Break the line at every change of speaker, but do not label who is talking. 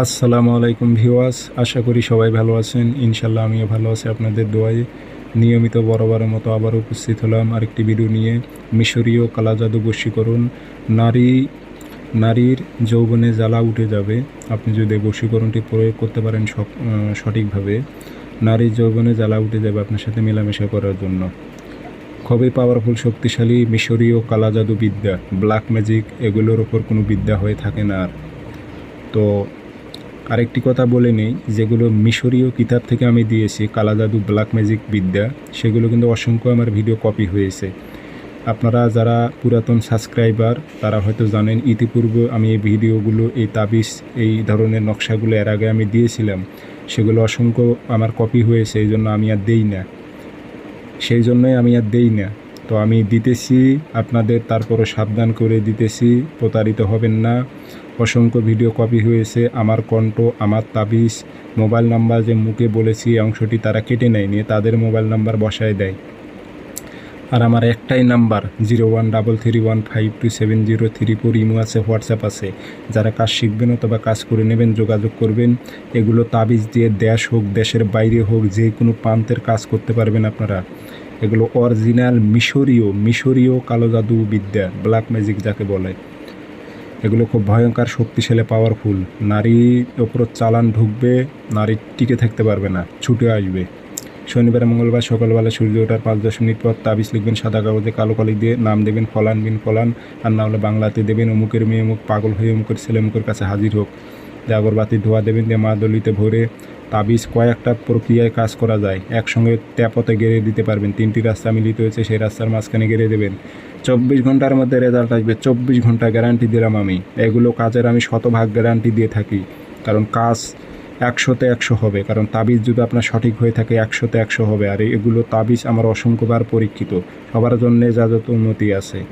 আসসালামু আলাইকুম ভিওয়াস আশা করি সবাই ভালো আছেন। ইনশাল্লাহ আমিও ভালো আছি আপনাদের দোয়ায়। নিয়মিত বরাবরের মতো আবার উপস্থিত হলাম আরেকটি ভিডিও নিয়ে। মিশরীয় কালা জাদু বশীকরণ নারী, নারীর যৌবনে জ্বালা উঠে যাবে। আপনি যদি বশীকরণটি প্রয়োগ করতে পারেন সঠিকভাবে। নারীর যৌবনে জ্বালা উঠে যাবে আপনার সাথে মেলামেশা করার জন্য। খুবই পাওয়ারফুল শক্তিশালী মিশরীয় কালা জাদু বিদ্যা। ব্ল্যাক ম্যাজিক এগুলোর ওপর কোনো বিদ্যা হয়ে থাকে না আর। তো আরেকটি কথা বলে নেই, যেগুলো মিশরীয় কিতাব থেকে আমি দিয়েছি কালা জাদু ব্ল্যাক ম্যাজিক বিদ্যা, সেগুলো কিন্তু অসংখ্য আমার ভিডিও কপি হয়েছে। আপনারা যারা পুরাতন সাবস্ক্রাইবার, তারা হয়তো জানেন, ইতিপূর্বে আমি এই ভিডিওগুলো, এই তাবিজ, এই ধরনের নকশাগুলো এর আগে আমি দিয়েছিলাম। সেগুলো অসংখ্য আমার কপি হয়েছে, এই জন্য আমি আর দেই না। সেই জন্যই আমি আর দেই না। তো আমি দিতেছি, আপনাদের তারপরও সাবধান করে দিতেছি, প্রতারিত হবেন না। অসংখ্য ভিডিও কপি হয়েছে, আমার কণ্ঠ, আমার তাবিজ, মোবাইল নাম্বার যে মুখে বলেছি অংশটি তারা কেটে নেয় নিয়ে তাদের মোবাইল নাম্বার বসায় দেয়। আর আমার একটাই number, zero one double three one five two seven zero three four imo আছে, হোয়াটসঅ্যাপ আছে। যারা কাজ শিখবেন অথবা কাজ করে নেবেন, যোগাযোগ করবেন। এগুলো তাবিজ দিয়ে দেশ হোক, দেশের বাইরে হোক, যে কোনো প্রান্তের কাজ করতে পারবেন আপনারা। এগুলো অরিজিনাল মিশরীয় মিশরীয় কালো জাদু বিদ্যা ব্ল্যাক ম্যাজিক যাকে বলে। এগুলো খুব ভয়ঙ্কর, শক্তিশালী পাওয়ারফুল নারীর ওপর চালান ঢুকবে, নারী টিকে থাকতে পারবে না, ছুটে আসবে। শনিবার, মঙ্গলবার, সকালবেলা সূর্য ওঠার পাঁচ দশ মিনিট পর তাবিজ লিখবেন সাদা কাগজে, কালো কালি দিয়ে নাম দেবেন ফলান বিন ফলান, আর না হলে বাংলাতে দেবেন অমুকের মেয়ে অমুক, পাগল হয়ে অমুকের ছেলে অমুকের কাছে হাজির হোক। দিয়ে আগরবাতি ধোয়া দেবেন দিয়ে মা দলিতে ভরে তাবিজ কয়েকটা প্রক্রিয়ায় কাজ করা যায়। একসঙ্গে ট্যাপতে গেড়ে দিতে পারবেন। তিনটি রাস্তা মিলিত হয়েছে, সেই রাস্তার মাঝখানে গেড়ে দেবেন। চব্বিশ ঘণ্টার মধ্যে রেজাল্ট আসবে। চব্বিশ ঘণ্টা গ্যারান্টি দিলাম আমি। এগুলো কাজের আমি শতভাগ গ্যারান্টি দিয়ে থাকি। কারণ কাজ একশোতে একশো হবে। কারণ তাবিজ যদি আপনার সঠিক হয়ে থাকে, একশোতে একশো হবে। আর এগুলো তাবিজ আমার অসংখ্যবার পরীক্ষিত। সবার জন্যে যা যত উন্নতি আছে।